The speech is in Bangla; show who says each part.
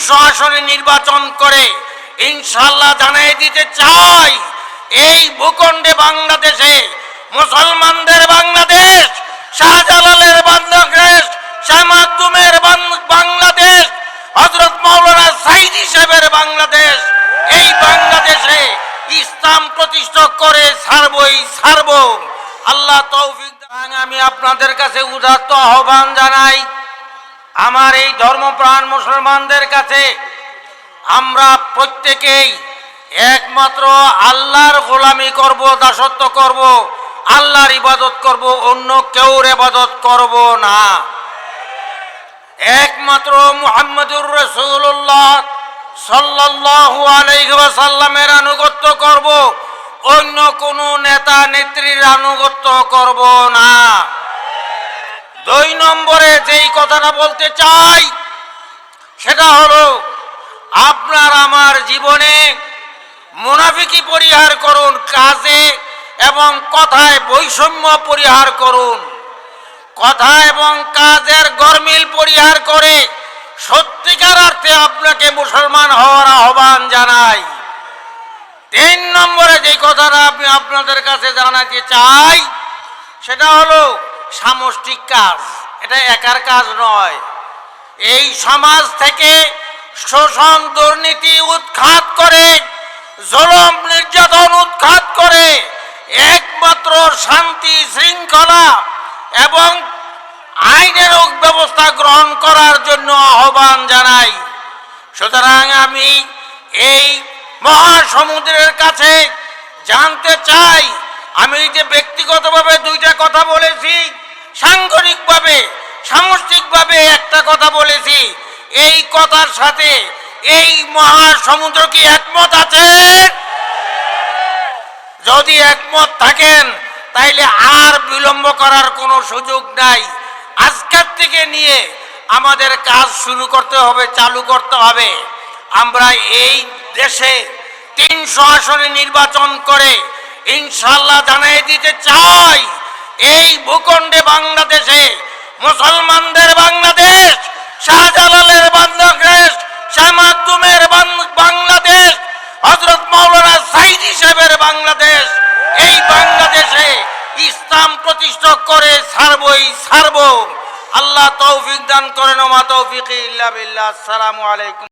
Speaker 1: তিনশো আসনে নির্বাচন করে ইনশাল্লাহ জানাই দিতে চাই, এই ভূখণ্ডে বাংলাদেশে, মুসলমানদের বাংলাদেশ, শাহজালালের বাংলাদেশ শাহ বাংলাদেশ হজরত মৌলানা সাইদি সাহেবের বাংলাদেশ, এই বাংলাদেশে ইসলাম প্রতিষ্ঠা করে ছাড়বই, ছাড়ব আল্লাহ তৌফিক। আমি আপনাদের কাছে উদাত্ত আহ্বান জানাই আমার এই ধর্মপ্রাণ মুসলমানদের কাছে আমরা প্রত্যেকেই একমাত্র আল্লাহর গোলামি করব, দাসত্ব করব, আল্লাহর ইবাদত করব, অন্য কেউর ইবাদত করব না। একমাত্র মুহাম্মদুর রসুল্লাহ সাল্লাল্লাহু আলাইহি ওয়াসাল্লামের আনুগত্য করব, অন্য কোনো নেতা নেত্রীর আনুগত্য করব না। দুই নম্বরে যেই কথাটা বলতে চাই, সেটা হলো, আপনার আমার জীবনে মুনাফিকি পরিহার করুন কাজে এবং কথায় বৈষম্য পরিহার করুন। কথা এবং কাজের গরমিল পরিহার করে সত্যিকার অর্থে আপনাকে মুসলমান হওয়ার আহ্বান জানাই। তিন নম্বরে যে কথাটা আমি আপনাদের কাছে জানাতে চাই, সেটা হলো সামষ্টিক কাজ। এটা একার কাজ নয়। এই সমাজ থেকে শোষণ দুর্নীতি উৎখাত করে, জলম নির্যাতন উৎখাত করে, একমাত্র শান্তি শৃঙ্খলা এবং আইনের ব্যবস্থা গ্রহণ করার জন্য আহ্বান জানাই। সুতরাং আমি এই মহাসমুদ্রের কাছে জানতে চাই আমি যে ব্যক্তিগতভাবে দুইটা কথা বলেছি সাংগঠনিকভাবে সামষ্টিকভাবে একটা কথা বলেছি, এই কথার সাথে এই মহাসমুদ্র কি একমত আছে? যদি একমত থাকেন, তাইলে আর বিলম্ব করার কোনো সুযোগ নাই। আজকের থেকে নিয়ে আমাদের কাজ শুরু করতে হবে, চালু করতে হবে। আমরা এই দেশে তিনশো আসনে নির্বাচন করে ইনশাল্লাহ জানাই দিতে চাই, এই ভূখণ্ডে বাংলাদেশে মুসলমানদের বাংলাদেশ, শাহজালালের বাংলাদেশ শাহ বাংলাদেশ হজরত মৌলানা সাইদি সাহেবের বাংলাদেশ, এই বাংলাদেশে ইসলাম প্রতিষ্ঠা করে ছাড়বই, ছাড়ব। আল্লাহ তৌফিক দান করেন, ওমা তৌফিক ইল্লা বিল্লাহ। আসসালামু আলাইকুম।